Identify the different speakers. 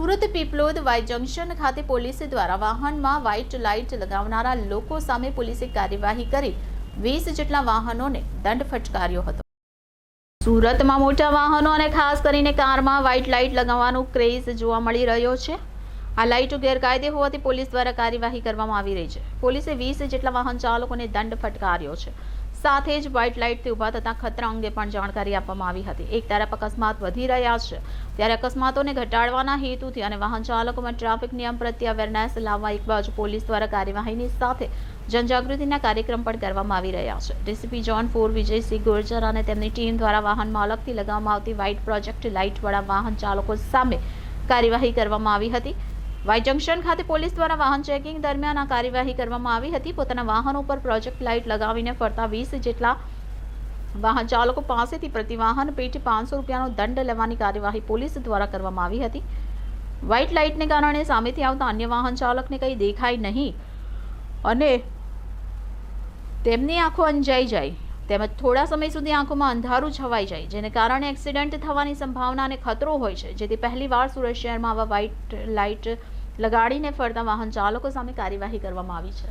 Speaker 1: Surat Piplod Y junction ખાતે police દ્વારા વાહનમાં વ્હાઇટ લાઇટ લગાવનારા લોકો સામે પોલીસે કાર્યવાહી કરી વીસ જેટલા વાહનોને દંડ ફટકાર્યો હતો. સુરતમાં મોટા વાહનો અને ખાસ કરીને કારમાં વ્હાઇટ લાઇટ લગાવવાનો ક્રેઝ જોવા મળી રહ્યો છે. આ લાઇટો ગેરકાયદે હોવાથી પોલીસ દ્વારા કાર્યવાહી કરવામાં આવી રહી છે. પોલીસે વીસ જેટલા વાહન ચાલકોને દંડ ફટકાર્યો છે. સાથે જ વ્હાઇટ લાઇટથી ઊભા થતા ખતરા અંગે પણ જાણકારી આપવામાં આવી હતી. એક તરફ અકસ્માત વધી રહ્યા છે. ત્યારે અકસ્માતોને ઘટાડવાના હેતુથી અને વાહન ચાલકોમાં ટ્રાફિક નિયમ પ્રત્યે અવેરનેસ લાવવા એક બાજુ પોલીસ દ્વારા કાર્યવાહીની સાથે જનજાગૃતિના કાર્યક્રમ પણ કરવામાં આવી રહ્યા છે. DCP zone four Vijaysinh Gurjar અને તેમની ટીમ દ્વારા વાહનમાં અલગથી લગાવવામાં આવતી વ્હાઇટ પ્રોજેક્ટ લાઇટવાળા વાહન ચાલકો સામે કાર્યવાહી કરવામાં આવી હતી. વાય જંકશન ખાતે પોલીસ દ્વારા વાહન ચેકિંગ દરમિયાન આ કાર્યવાહી કરવામાં આવી હતી. પોતાના વાહનો પર પ્રોજેક્ટ લાઇટ લગાવીને ફરતા વીસ જેટલા વાહન ચાલકો પાસેથી પ્રતિ વાહન પેટે પાંચસો રૂપિયાનો દંડ લેવાની કાર્યવાહી પોલીસ દ્વારા કરવામાં આવી હતી. વ્હાઇટ લાઇટને કારણે સામેથી આવતા અન્ય વાહન ચાલકને કંઈ દેખાય નહીં અને તેમની આંખો અંજાઈ જાય. તેમજ થોડા સમય સુધી આંખોમાં અંધારું છવાઈ જાય, જેને કારણે એક્સિડન્ટ થવાની સંભાવના અને ખતરો હોય છે. જેથી પહેલીવાર સુરત શહેરમાં આવા વ્હાઇટ લાઇટ લગાડીને ફરતા વાહન ચાલકો સામે કાર્યવાહી કરવામાં આવી છે.